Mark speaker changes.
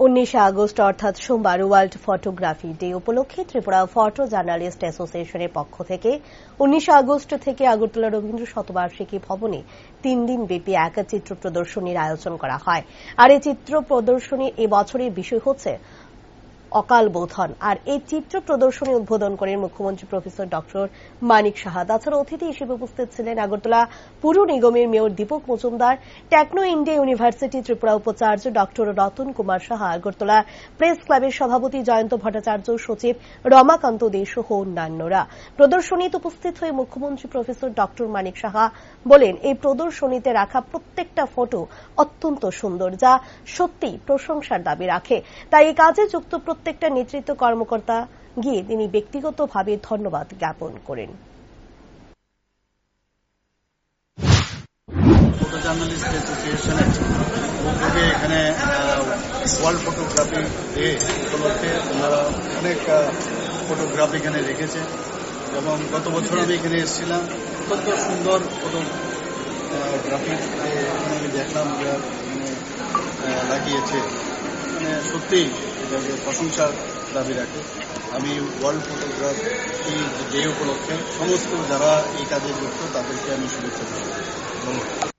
Speaker 1: উনিশে আগস্ট, অর্থাৎ সোমবার, ওয়ার্ল্ড ফটোগ্রাফি ডে উপলক্ষে ত্রিপুরা ফটো জার্নালিস্ট অ্যাসোসিয়েশনের পক্ষ থেকে উনিশে আগস্ট থেকে আগরতলা রবীন্দ্র শতবার্ষিকী ভবনে তিন দিন ব্যাপী এক চিত্র প্রদর্শনীর আয়োজন করা হয়। আর এই চিত্র প্রদর্শনীর এবছরের বিষয় হচ্ছে অকাল বোধন। আর এই চিত্র প্রদর্শনী উদ্বোধন করেন মুখ্যমন্ত্রী প্রফেসর ডক্টর মানিক সাহা। তাছাড়া অতিথি হিসেবে উপস্থিত ছিলেন আগরতলা পুর নিগমের mayor Dipak Majumdar, Techno India University Tripura উপাচার্য ডক্টর রতন কুমার সাহা, আগরতলা প্রেস ক্লাবের সভাপতি জয়ন্ত ভট্টাচার্য, সচিব রমাকান্ত দে সহ অন্যান্যরা। প্রদর্শনীতে উপস্থিত হয়ে মুখ্যমন্ত্রী প্রফেসর ডক্টর মানিক সাহা বলেন, এই প্রদর্শনীতে রাখা প্রত্যেকটা ফটো অত্যন্ত সুন্দর, যা সত্যি প্রশংসার দাবি রাখে। তাই এই কাজে যুক্ত প্রত্যেকটা নেতৃত্ব কর্মকর্তা গিয়ে তিনি ব্যক্তিগতভাবে ধন্যবাদ জ্ঞাপন করেন।
Speaker 2: এখানে ওয়ার্ল্ড ফটোগ্রাফি ডে উপলক্ষে ওনারা অনেক ফটোগ্রাফি এখানে রেখেছে। এবং গত বছর আমি এখানে এসেছিলাম। অত্যন্ত সুন্দর ফটোগ্রাফি আমি দেখলাম মানে লাগিয়েছে। মানে সত্যিই এটাকে প্রশংসার দাবি রাখে। আমি ওয়ার্ল্ড ফটোগ্রাফি ডে উপলক্ষে সমস্ত যারা এই কাজে যুক্ত, তাদেরকে আমি শুভেচ্ছা জানাই। ধন্যবাদ।